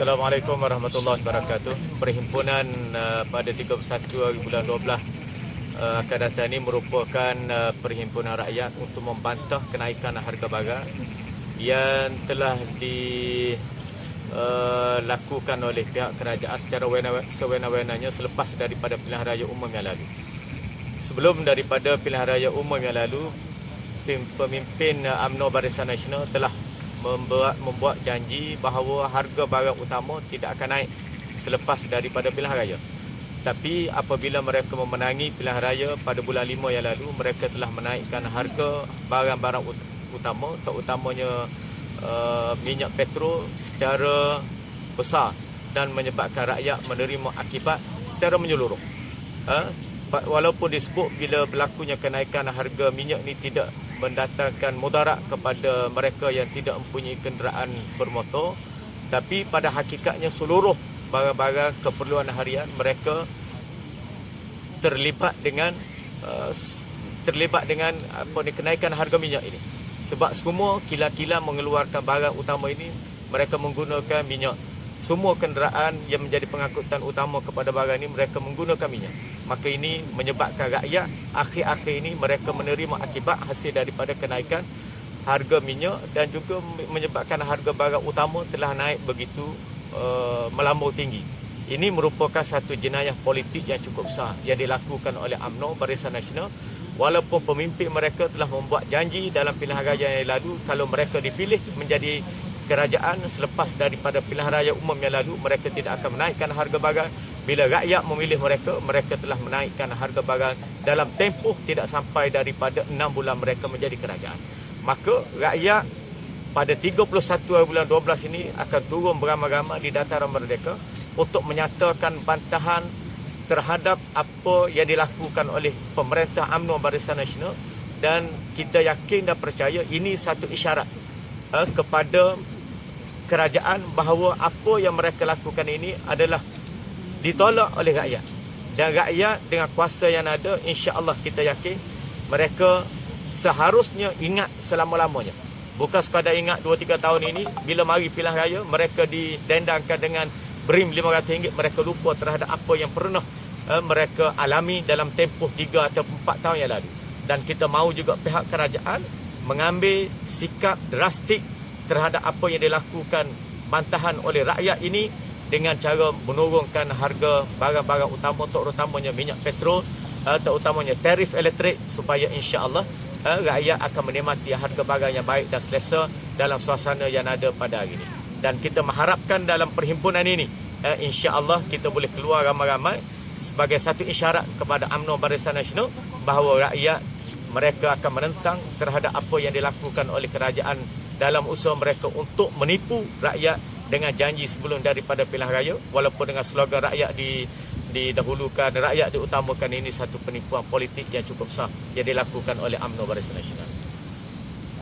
Assalamualaikum warahmatullahi wabarakatuh. Perhimpunan uh, pada 31 hari bulan 12 uh, akan datang ini merupakan uh, perhimpunan rakyat untuk membantah kenaikan harga barang yang telah dilakukan uh, oleh pihak kerajaan secara sewenang-wenangnya selepas daripada pilihan raya umum yang lalu. Sebelum daripada pilihan raya umum yang lalu, pemimpin uh, UMNO Barisan Nasional telah membuat membuat janji bahawa harga barang utama tidak akan naik selepas daripada pilihan raya. Tapi apabila mereka memenangi pilihan raya pada bulan 5 yang lalu, mereka telah menaikkan harga barang-barang utama, terutamanya uh, minyak petrol secara besar dan menyebabkan rakyat menerima akibat secara menyeluruh. Uh, walaupun disebut bila berlakunya kenaikan harga minyak ni tidak mendatangkan mudarat kepada mereka yang tidak mempunyai kenderaan bermotor tapi pada hakikatnya seluruh barang-barang keperluan harian mereka terlibat dengan uh, terlibat dengan apa ni kenaikan harga minyak ini sebab semua kila-kila mengeluarkan barang utama ini mereka menggunakan minyak semua kenderaan yang menjadi pengangkutan utama kepada barang ini mereka menggunakan minyak. Maka ini menyebabkan rakyat akhir-akhir ini mereka menerima akibat hasil daripada kenaikan harga minyak dan juga menyebabkan harga barang utama telah naik begitu uh, melambung tinggi. Ini merupakan satu jenayah politik yang cukup besar yang dilakukan oleh UMNO Barisan Nasional walaupun pemimpin mereka telah membuat janji dalam pilihan raya yang lalu kalau mereka dipilih menjadi kerajaan selepas daripada pilihan raya umum yang lalu mereka tidak akan menaikkan harga barang bila rakyat memilih mereka mereka telah menaikkan harga barang dalam tempoh tidak sampai daripada 6 bulan mereka menjadi kerajaan. Maka rakyat pada 31 bulan 12 ini akan turun beramai-ramai di dataran merdeka untuk menyatakan bantahan terhadap apa yang dilakukan oleh pemerintah UMNO Barisan Nasional. Dan kita yakin dan percaya ini satu isyarat uh, kepada kerajaan bahawa apa yang mereka lakukan ini adalah ditolak oleh rakyat. Dan rakyat dengan kuasa yang ada, insya-Allah kita yakin mereka seharusnya ingat selama-lamanya. Bukan sekadar ingat 2 3 tahun ini bila mari pilihan raya mereka didendangkan dengan BRIM RM500 mereka lupa terhadap apa yang pernah uh, mereka alami dalam tempoh 3 atau 4 tahun yang lalu. Dan kita mahu juga pihak kerajaan mengambil sikap drastik terhadap apa yang dilakukan bantahan oleh rakyat ini dengan cara menurunkan harga barang-barang utama terutamanya minyak petrol uh, terutamanya tarif elektrik supaya insya-Allah uh, rakyat akan menikmati harga barang yang baik dan selesa dalam suasana yang ada pada hari ini. Dan kita mengharapkan dalam perhimpunan ini uh, insya-Allah kita boleh keluar ramai-ramai sebagai satu isyarat kepada UMNO Barisan Nasional bahawa rakyat mereka akan menentang terhadap apa yang dilakukan oleh kerajaan dalam usaha mereka untuk menipu rakyat dengan janji sebelum daripada pilihan raya walaupun dengan slogan rakyat di didahulukan rakyat diutamakan ini satu penipuan politik yang cukup sah yang dilakukan oleh UMNO Barisan Nasional